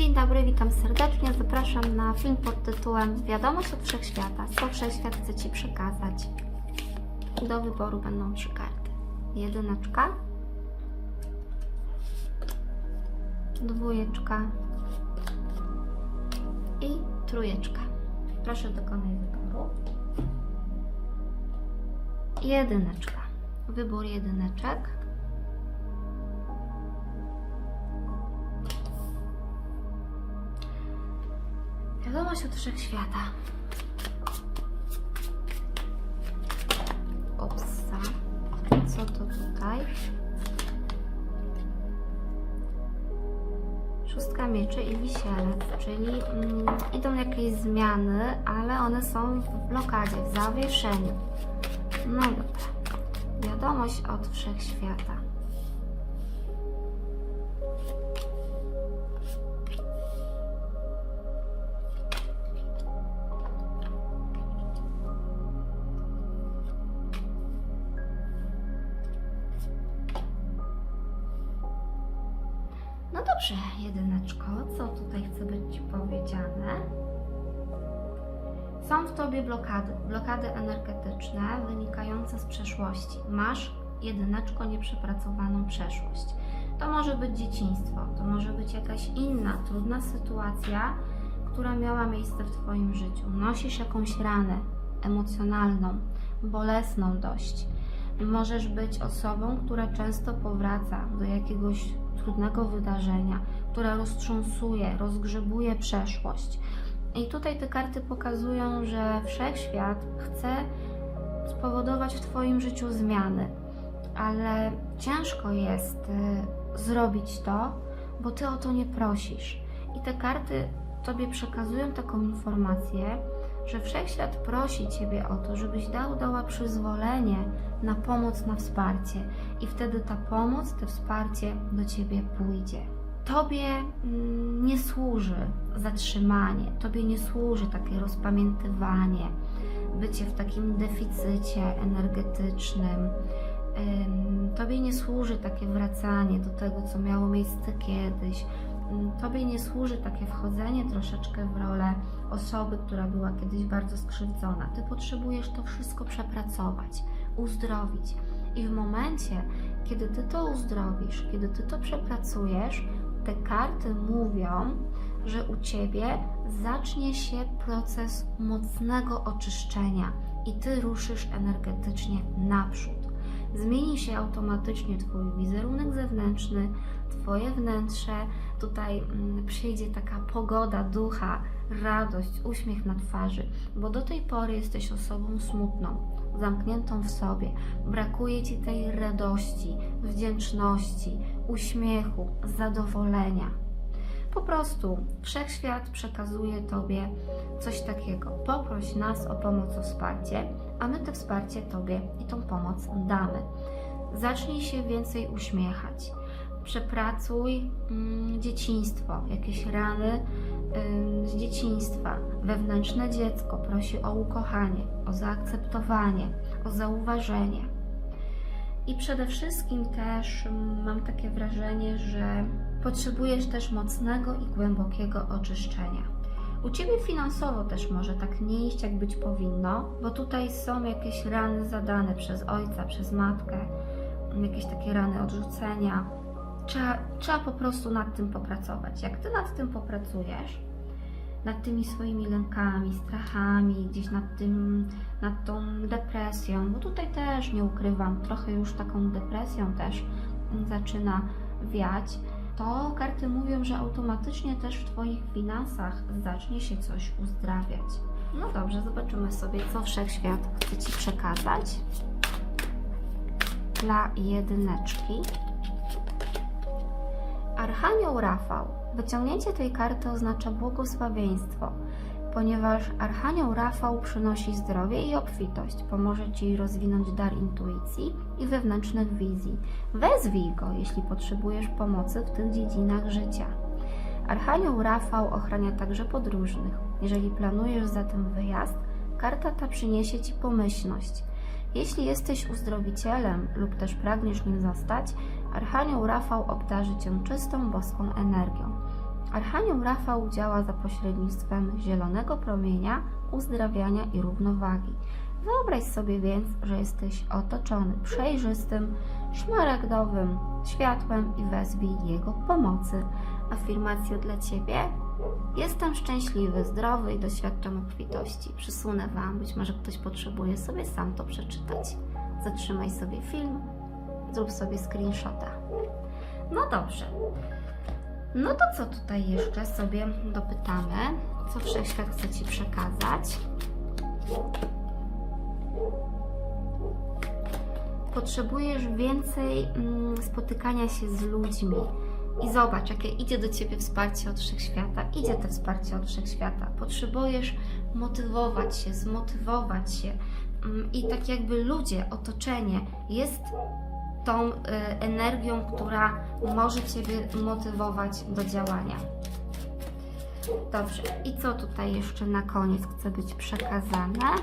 Dzień dobry, witam serdecznie. Zapraszam na film pod tytułem Wiadomość od Wszechświata. Co Wszechświat chce Ci przekazać? Do wyboru będą trzy karty. Jedyneczka, dwójeczka i trójeczka. Proszę dokonaj wyboru. Jedyneczka. Wybór jedyneczek. Wiadomość od wszechświata. Opsa. Co to tutaj? Szóstka mieczy i wisielec, czyli mm, idą jakieś zmiany, ale one są w blokadzie, w zawieszeniu. No dobra. Wiadomość od wszechświata. Co tutaj chce być Ci powiedziane? Są w Tobie blokady, blokady energetyczne wynikające z przeszłości. Masz jedyneczko nieprzepracowaną przeszłość. To może być dzieciństwo, to może być jakaś inna, trudna sytuacja, która miała miejsce w Twoim życiu. Nosisz jakąś ranę emocjonalną, bolesną dość. Możesz być osobą, która często powraca do jakiegoś trudnego wydarzenia, która roztrząsuje, rozgrzebuje przeszłość. I tutaj te karty pokazują, że wszechświat chce spowodować w Twoim życiu zmiany, ale ciężko jest y, zrobić to, bo Ty o to nie prosisz. I te karty Tobie przekazują taką informację, że wszechświat prosi Ciebie o to, żebyś dał, dała przyzwolenie na pomoc, na wsparcie. I wtedy ta pomoc, to wsparcie do Ciebie pójdzie. Tobie mm, nie służy zatrzymanie, Tobie nie służy takie rozpamiętywanie, bycie w takim deficycie energetycznym. Ym, Tobie nie służy takie wracanie do tego, co miało miejsce kiedyś. Tobie nie służy takie wchodzenie troszeczkę w rolę osoby, która była kiedyś bardzo skrzywdzona. Ty potrzebujesz to wszystko przepracować, uzdrowić. I w momencie, kiedy Ty to uzdrowisz, kiedy Ty to przepracujesz, te karty mówią, że u Ciebie zacznie się proces mocnego oczyszczenia i Ty ruszysz energetycznie naprzód. Zmieni się automatycznie Twój wizerunek zewnętrzny, Twoje wnętrze. Tutaj mm, przyjdzie taka pogoda ducha, radość, uśmiech na twarzy, bo do tej pory jesteś osobą smutną, zamkniętą w sobie. Brakuje Ci tej radości, wdzięczności, uśmiechu, zadowolenia. Po prostu wszechświat przekazuje Tobie coś takiego. Poproś nas o pomoc, o wsparcie, a my to wsparcie Tobie i tą pomoc damy. Zacznij się więcej uśmiechać. Przepracuj mm, dzieciństwo, jakieś rany ym, z dzieciństwa. Wewnętrzne dziecko prosi o ukochanie, o zaakceptowanie, o zauważenie. I przede wszystkim też mam takie wrażenie, że potrzebujesz też mocnego i głębokiego oczyszczenia. U Ciebie finansowo też może tak nie iść, jak być powinno, bo tutaj są jakieś rany zadane przez ojca, przez matkę, jakieś takie rany odrzucenia. Trzeba, trzeba po prostu nad tym popracować. Jak Ty nad tym popracujesz, nad tymi swoimi lękami, strachami, gdzieś nad tym, nad tą depresją, bo tutaj też nie ukrywam, trochę już taką depresją też zaczyna wiać, to karty mówią, że automatycznie też w Twoich finansach zacznie się coś uzdrawiać. No dobrze, zobaczymy sobie, co wszechświat chce Ci przekazać dla jedyneczki. Archanioł Rafał. Wyciągnięcie tej karty oznacza błogosławieństwo, ponieważ Archanioł Rafał przynosi zdrowie i obfitość, pomoże Ci rozwinąć dar intuicji i wewnętrznych wizji. Wezwij go, jeśli potrzebujesz pomocy w tych dziedzinach życia. Archanioł Rafał ochrania także podróżnych. Jeżeli planujesz zatem wyjazd, karta ta przyniesie Ci pomyślność. Jeśli jesteś uzdrowicielem lub też pragniesz nim zostać, Archanioł Rafał obdarzy Cię czystą boską energią. Archanioł Rafał działa za pośrednictwem zielonego promienia, uzdrawiania i równowagi. Wyobraź sobie więc, że jesteś otoczony przejrzystym, szmaragdowym światłem i wezwij jego pomocy. Afirmacje dla Ciebie. Jestem szczęśliwy, zdrowy i doświadczam obfitości. Przysunę Wam, być może ktoś potrzebuje sobie sam to przeczytać. Zatrzymaj sobie film, zrób sobie screenshota. No dobrze. No to co tutaj jeszcze sobie dopytamy? Co Wszechświat chce Ci przekazać? Potrzebujesz więcej mm, spotykania się z ludźmi. I zobacz, jakie idzie do Ciebie wsparcie od Wszechświata. Idzie to wsparcie od Wszechświata. Potrzebujesz motywować się, zmotywować się. Mm, I tak jakby ludzie, otoczenie jest tą y, energią, która może Ciebie motywować do działania. Dobrze, i co tutaj jeszcze na koniec chce być przekazane?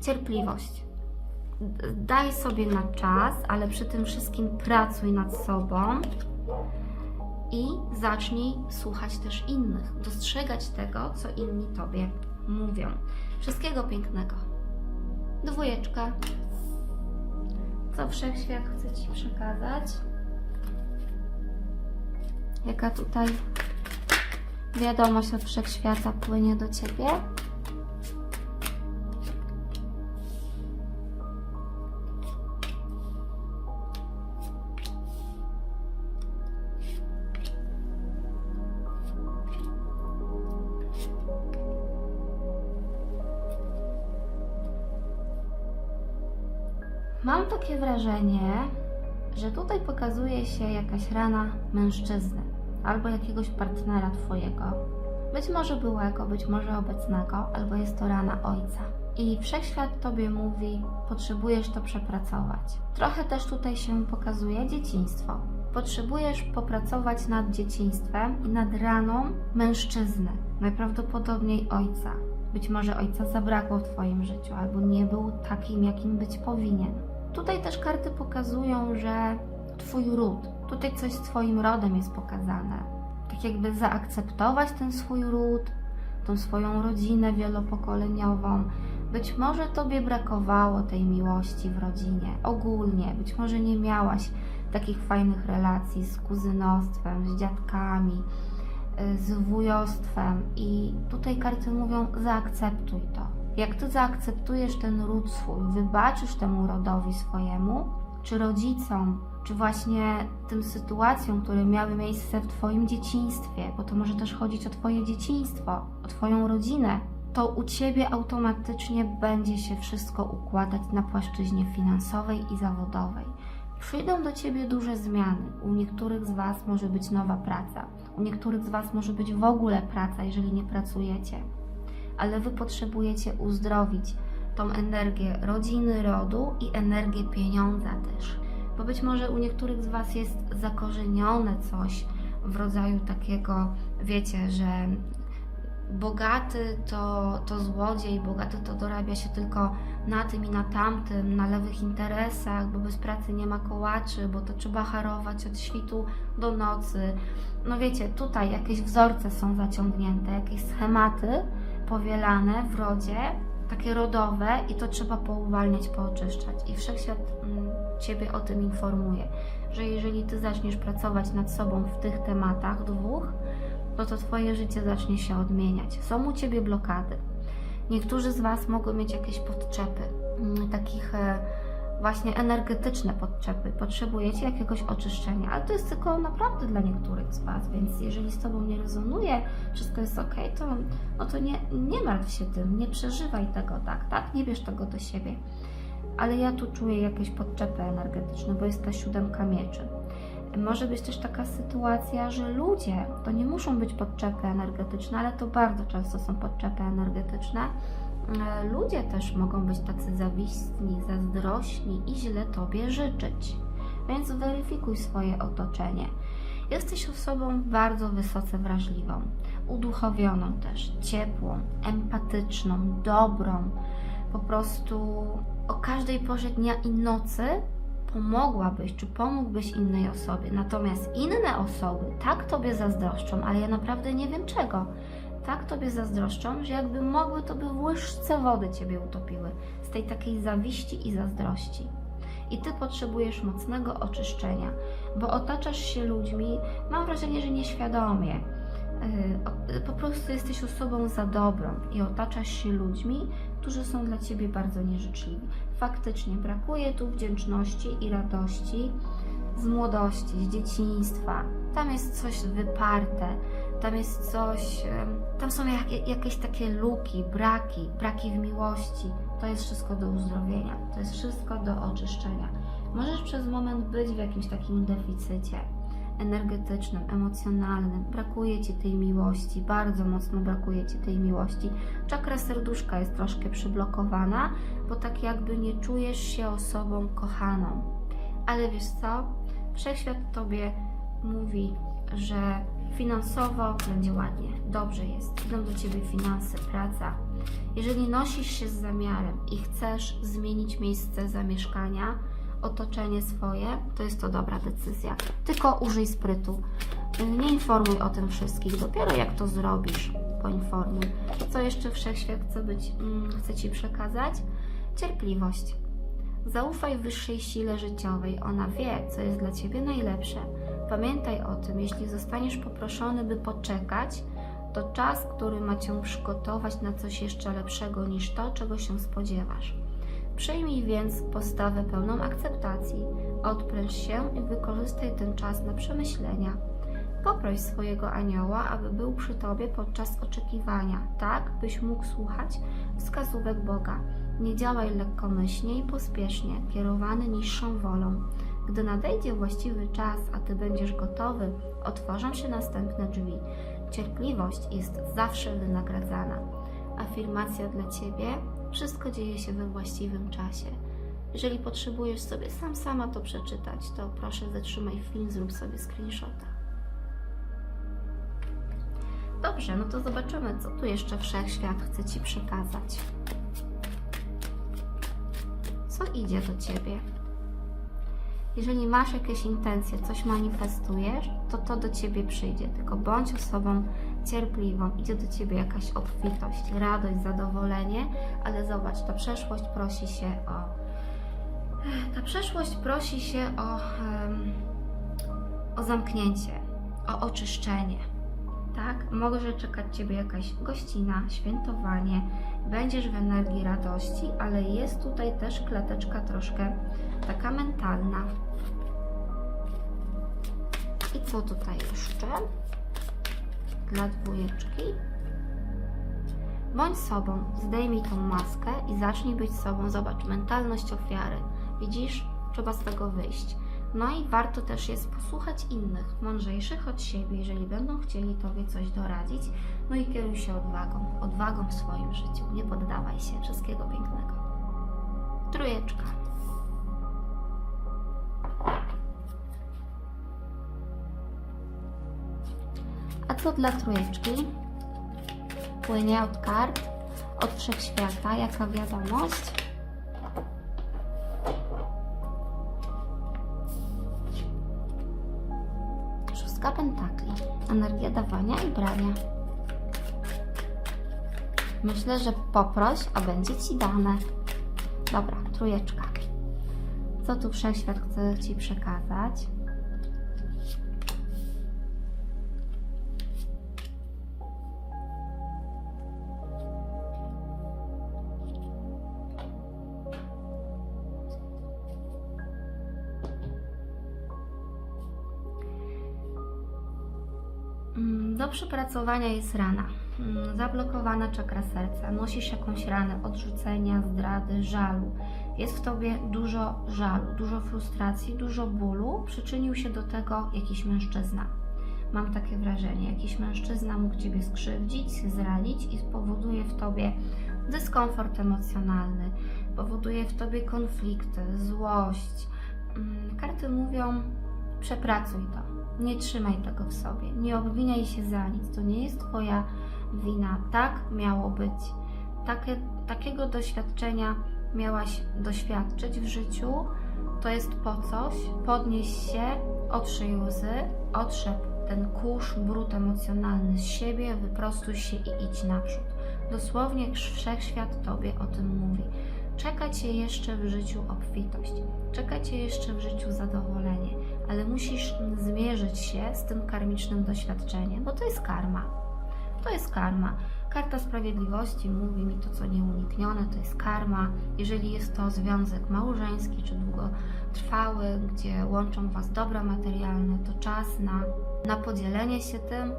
Cierpliwość. Daj sobie na czas, ale przy tym wszystkim pracuj nad sobą i zacznij słuchać też innych, dostrzegać tego, co inni Tobie mówią. Wszystkiego pięknego. Dwójeczka. Co wszechświat chce Ci przekazać? Jaka tutaj wiadomość od wszechświata płynie do Ciebie? Takie wrażenie, że tutaj pokazuje się jakaś rana mężczyzny albo jakiegoś partnera Twojego. Być może byłego, być może obecnego, albo jest to rana ojca. I wszechświat Tobie mówi, potrzebujesz to przepracować. Trochę też tutaj się pokazuje dzieciństwo. Potrzebujesz popracować nad dzieciństwem i nad raną mężczyzny, najprawdopodobniej ojca. Być może ojca zabrakło w Twoim życiu, albo nie był takim, jakim być powinien. Tutaj też karty pokazują, że Twój ród, tutaj coś z Twoim rodem jest pokazane. Tak jakby zaakceptować ten swój ród, tą swoją rodzinę wielopokoleniową. Być może Tobie brakowało tej miłości w rodzinie, ogólnie. Być może nie miałaś takich fajnych relacji z kuzynostwem, z dziadkami, y, z wujostwem. I tutaj karty mówią: zaakceptuj to. Jak Ty zaakceptujesz ten ród swój, wybaczysz temu rodowi swojemu, czy rodzicom, czy właśnie tym sytuacjom, które miały miejsce w Twoim dzieciństwie, bo to może też chodzić o Twoje dzieciństwo, o Twoją rodzinę, to u Ciebie automatycznie będzie się wszystko układać na płaszczyźnie finansowej i zawodowej. Przyjdą do Ciebie duże zmiany. U niektórych z Was może być nowa praca, u niektórych z Was może być w ogóle praca, jeżeli nie pracujecie. Ale Wy potrzebujecie uzdrowić tą energię rodziny, rodu i energię pieniądza też. Bo być może u niektórych z Was jest zakorzenione coś w rodzaju takiego, wiecie, że bogaty to, to złodziej, bogaty to dorabia się tylko na tym i na tamtym, na lewych interesach, bo bez pracy nie ma kołaczy, bo to trzeba harować od świtu do nocy. No wiecie, tutaj jakieś wzorce są zaciągnięte, jakieś schematy powielane w rodzie, takie rodowe i to trzeba pouwalniać, pooczyszczać. I wszechświat mm, Ciebie o tym informuje, że jeżeli Ty zaczniesz pracować nad sobą w tych tematach dwóch, no to Twoje życie zacznie się odmieniać. Są u Ciebie blokady. Niektórzy z Was mogą mieć jakieś podczepy, mm, takich e, właśnie energetyczne podczepy. Potrzebujecie jakiegoś oczyszczenia, ale to jest tylko naprawdę dla niektórych z Was, więc jeżeli z Tobą nie rezonuje, wszystko jest ok, to, no to nie, nie martw się tym, nie przeżywaj tego tak, tak? Nie bierz tego do siebie. Ale ja tu czuję jakieś podczepy energetyczne, bo jest ta siódemka mieczy. Może być też taka sytuacja, że ludzie to nie muszą być podczepy energetyczne, ale to bardzo często są podczepy energetyczne. E, Ludzie też mogą być tacy zawiśni, zazdrośni i źle Tobie życzyć. Więc weryfikuj swoje otoczenie. Jesteś osobą bardzo wysoce wrażliwą, uduchowioną też, ciepłą, empatyczną, dobrą. Po prostu o każdej porze dnia i nocy pomogłabyś, czy pomógłbyś innej osobie. Natomiast inne osoby tak Tobie zazdroszczą, ale ja naprawdę nie wiem czego. Tak Tobie zazdroszczą, że jakby mogły, to by w łyżce wody Ciebie utopiły. Z tej takiej zawiści i zazdrości. I Ty potrzebujesz mocnego oczyszczenia, bo otaczasz się ludźmi, mam wrażenie, że nieświadomie. O- Po prostu jesteś osobą za dobrą i otaczasz się ludźmi, którzy są dla Ciebie bardzo nieżyczliwi. Faktycznie brakuje tu wdzięczności i radości z młodości, z dzieciństwa. Tam jest coś wyparte, tam jest coś, tam są jak, jakieś takie luki, braki, braki w miłości. To jest wszystko do uzdrowienia, to jest wszystko do oczyszczenia. Możesz przez moment być w jakimś takim deficycie energetycznym, emocjonalnym. Brakuje Ci tej miłości, bardzo mocno brakuje Ci tej miłości. Czakra serduszka jest troszkę przyblokowana, bo tak jakby nie czujesz się osobą kochaną. Ale wiesz co? Wszechświat Tobie mówi, że finansowo będzie ładnie, dobrze jest. Idą do Ciebie finanse, praca. Jeżeli nosisz się z zamiarem i chcesz zmienić miejsce zamieszkania, otoczenie swoje, to jest to dobra decyzja. Tylko użyj sprytu. Nie informuj o tym wszystkich. Dopiero jak to zrobisz, poinformuj. Co jeszcze wszechświat chce, być, mm, chce Ci przekazać? Cierpliwość. Zaufaj wyższej sile życiowej. Ona wie, co jest dla Ciebie najlepsze. Pamiętaj o tym, jeśli zostaniesz poproszony, by poczekać, to czas, który ma Cię przygotować na coś jeszcze lepszego niż to, czego się spodziewasz. Przyjmij więc postawę pełną akceptacji, odpręż się i wykorzystaj ten czas na przemyślenia. Poproś swojego anioła, aby był przy Tobie podczas oczekiwania, tak byś mógł słuchać wskazówek Boga. Nie działaj lekkomyślnie i pospiesznie, kierowany niższą wolą. Gdy nadejdzie właściwy czas, a Ty będziesz gotowy, otworzą się następne drzwi. Cierpliwość jest zawsze wynagradzana. Afirmacja dla Ciebie: wszystko dzieje się we właściwym czasie. Jeżeli potrzebujesz sobie sam sama to przeczytać, to proszę zatrzymaj film, zrób sobie screenshota. Dobrze, no to zobaczymy, co tu jeszcze wszechświat chce Ci przekazać. Co idzie do Ciebie? Jeżeli masz jakieś intencje, coś manifestujesz, to to do Ciebie przyjdzie. Tylko bądź osobą cierpliwą. Idzie do Ciebie jakaś obfitość, radość, zadowolenie, ale zobacz, ta przeszłość prosi się o... Ta przeszłość prosi się o, o zamknięcie, o oczyszczenie. Tak? Może czekać Ciebie jakaś gościna, świętowanie, będziesz w energii radości, ale jest tutaj też klateczka troszkę taka mentalna. I co tutaj jeszcze? Dla dwójeczki. Bądź sobą, zdejmij tą maskę i zacznij być sobą. Zobacz, mentalność ofiary. Widzisz? Trzeba z tego wyjść. No i warto też jest posłuchać innych, mądrzejszych od siebie, jeżeli będą chcieli Tobie coś doradzić. No i kieruj się odwagą, odwagą w swoim życiu. Nie poddawaj się. Wszystkiego pięknego. Trójeczka. A co dla trójeczki? Płynie od kart, od wszechświata. Jaka wiadomość? Szóstka pentakli. Energia dawania i brania. Myślę, że poproś, a będzie Ci dane. Dobra, trójeczka. Co tu wszechświat chce Ci przekazać? Przepracowania jest rana. Mm, Zablokowana czakra serca. Nosisz jakąś ranę odrzucenia, zdrady, żalu. Jest w tobie dużo żalu, dużo frustracji, dużo bólu. Przyczynił się do tego jakiś mężczyzna. Mam takie wrażenie. Jakiś mężczyzna mógł ciebie skrzywdzić, zranić i spowoduje w tobie dyskomfort emocjonalny, powoduje w tobie konflikty, złość. Mm, Karty mówią: przepracuj to. Nie trzymaj tego w sobie, nie obwiniaj się za nic, to nie jest Twoja wina. Tak miało być. Takie, takiego doświadczenia miałaś doświadczyć w życiu to jest po coś, podnieś się, otrzyj łzy, otrzep ten kurz, brud emocjonalny z siebie, wyprostuj się i idź naprzód. Dosłownie wszechświat Tobie o tym mówi. Czeka Cię jeszcze w życiu obfitość, czeka Cię jeszcze w życiu zadowolenie, ale musisz zmierzyć się z tym karmicznym doświadczeniem, bo to jest karma. To jest karma. Karta Sprawiedliwości mówi mi to, co nieuniknione, to jest karma. Jeżeli jest to związek małżeński czy długotrwały, gdzie łączą Was dobra materialne, to czas na, na podzielenie się tym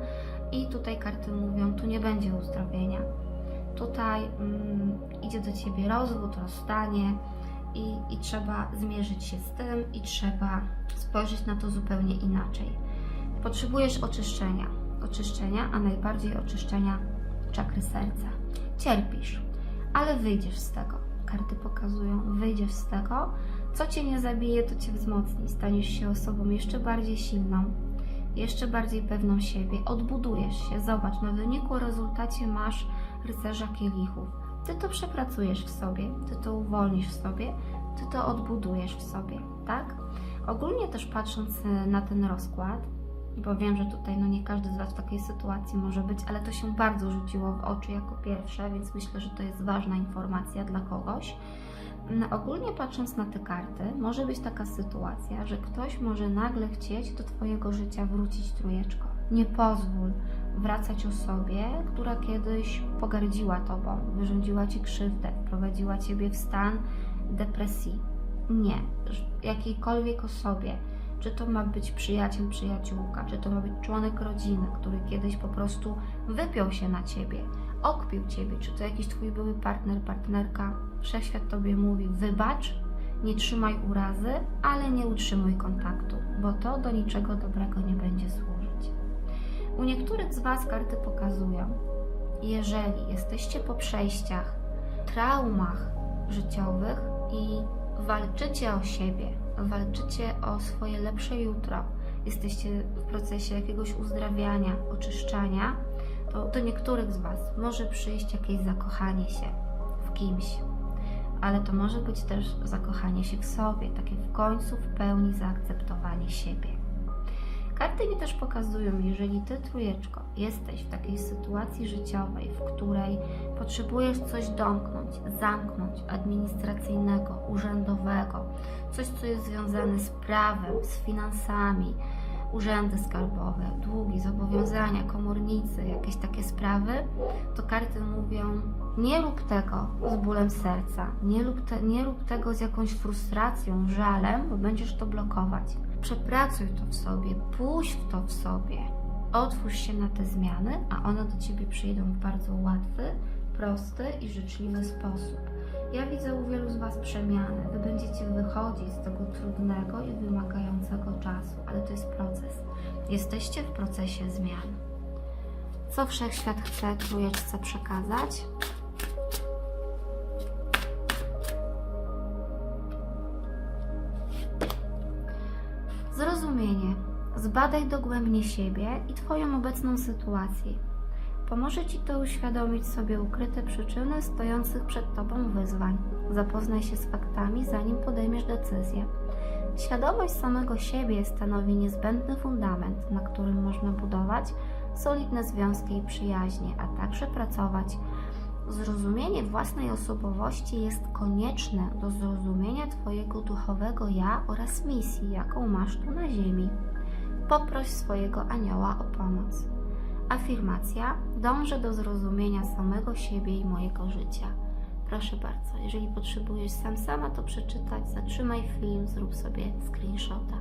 i tutaj karty mówią, tu nie będzie uzdrowienia. Tutaj mm, idzie do Ciebie rozwód, rozstanie i, i trzeba zmierzyć się z tym i trzeba spojrzeć na to zupełnie inaczej. Potrzebujesz oczyszczenia, oczyszczenia, a najbardziej oczyszczenia czakry serca. Cierpisz, ale wyjdziesz z tego. Karty pokazują, wyjdziesz z tego. Co cię nie zabije, to cię wzmocni. Staniesz się osobą jeszcze bardziej silną, jeszcze bardziej pewną siebie. Odbudujesz się. Zobacz, na wyniku, rezultacie masz rycerza kielichów. Ty to przepracujesz w sobie, ty to uwolnisz w sobie, ty to odbudujesz w sobie, tak? Ogólnie też patrząc e, na ten rozkład, bo wiem, że tutaj no nie każdy z Was w takiej sytuacji może być, ale to się bardzo rzuciło w oczy jako pierwsze, więc myślę, że to jest ważna informacja dla kogoś. No, ogólnie patrząc na te karty, może być taka sytuacja, że ktoś może nagle chcieć do Twojego życia wrócić trójeczko. Nie pozwól wracać osobie, która kiedyś pogardziła Tobą, wyrządziła Ci krzywdę, wprowadziła Ciebie w stan depresji. Nie, jakiejkolwiek osobie czy to ma być przyjaciel, przyjaciółka, czy to ma być członek rodziny, który kiedyś po prostu wypiął się na ciebie, okpił ciebie, czy to jakiś twój były partner, partnerka. Wszechświat tobie mówi: wybacz, nie trzymaj urazy, ale nie utrzymuj kontaktu, bo to do niczego dobrego nie będzie służyć. U niektórych z Was karty pokazują, jeżeli jesteście po przejściach, traumach życiowych i walczycie o siebie, walczycie o swoje lepsze jutro, jesteście w procesie jakiegoś uzdrawiania, oczyszczania, to do niektórych z Was może przyjść jakieś zakochanie się w kimś, ale to może być też zakochanie się w sobie, takie w końcu w pełni zaakceptowanie siebie. Karty mi też pokazują, jeżeli Ty, trójeczko, jesteś w takiej sytuacji życiowej, w której potrzebujesz coś domknąć, zamknąć, administracyjnego, urzędowego, coś, co jest związane z prawem, z finansami, urzędy skarbowe, długi, zobowiązania, komornicy, jakieś takie sprawy, to karty mówią: nie rób tego z bólem serca, nie rób, te, nie rób tego z jakąś frustracją, żalem, bo będziesz to blokować. Przepracuj to w sobie, puść to w sobie, otwórz się na te zmiany, a one do ciebie przyjdą w bardzo łatwy, prosty i życzliwy sposób. Ja widzę u wielu z Was przemiany. Wy będziecie wychodzić z tego trudnego i wymagającego czasu, ale to jest proces. Jesteście w procesie zmian. Co wszechświat chce trójeczce przekazać? Zbadaj dogłębnie siebie i Twoją obecną sytuację. Pomoże Ci to uświadomić sobie ukryte przyczyny stojących przed Tobą wyzwań. Zapoznaj się z faktami, zanim podejmiesz decyzję. Świadomość samego siebie stanowi niezbędny fundament, na którym można budować solidne związki i przyjaźnie, a także pracować. Zrozumienie własnej osobowości jest konieczne do zrozumienia Twojego duchowego ja oraz misji, jaką masz tu na Ziemi. Poproś swojego anioła o pomoc. Afirmacja: dążę do zrozumienia samego siebie i mojego życia. Proszę bardzo, jeżeli potrzebujesz sam sama to przeczytać, zatrzymaj film, zrób sobie screenshota.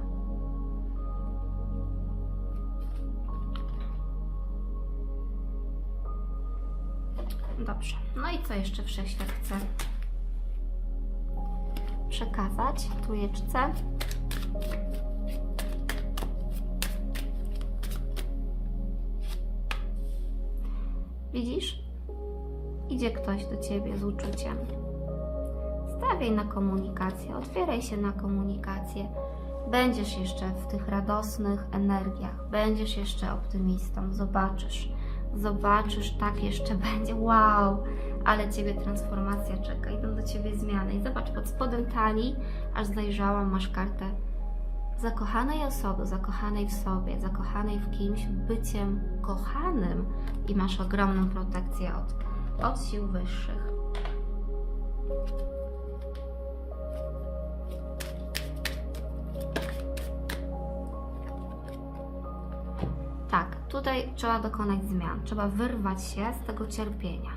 Dobrze, no i co jeszcze wszechświat chce przekazać trójeczce? Widzisz? Idzie ktoś do ciebie z uczuciem. Stawiaj na komunikację, otwieraj się na komunikację. Będziesz jeszcze w tych radosnych energiach, będziesz jeszcze optymistą, zobaczysz. zobaczysz, tak jeszcze będzie, wow, ale Ciebie transformacja czeka, idą do Ciebie zmiany. I zobacz, pod spodem talii, aż zajrzałam, masz kartę zakochanej osoby, zakochanej w sobie, zakochanej w kimś, byciem kochanym i masz ogromną protekcję od, od sił wyższych. Tak, tutaj trzeba dokonać zmian, trzeba wyrwać się z tego cierpienia.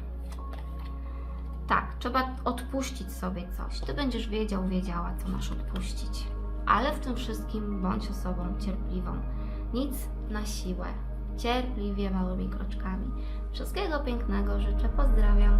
Tak, trzeba odpuścić sobie coś. Ty będziesz wiedział, wiedziała, co masz odpuścić. Ale w tym wszystkim bądź osobą cierpliwą. Nic na siłę. Cierpliwie, małymi kroczkami. Wszystkiego pięknego życzę. Pozdrawiam.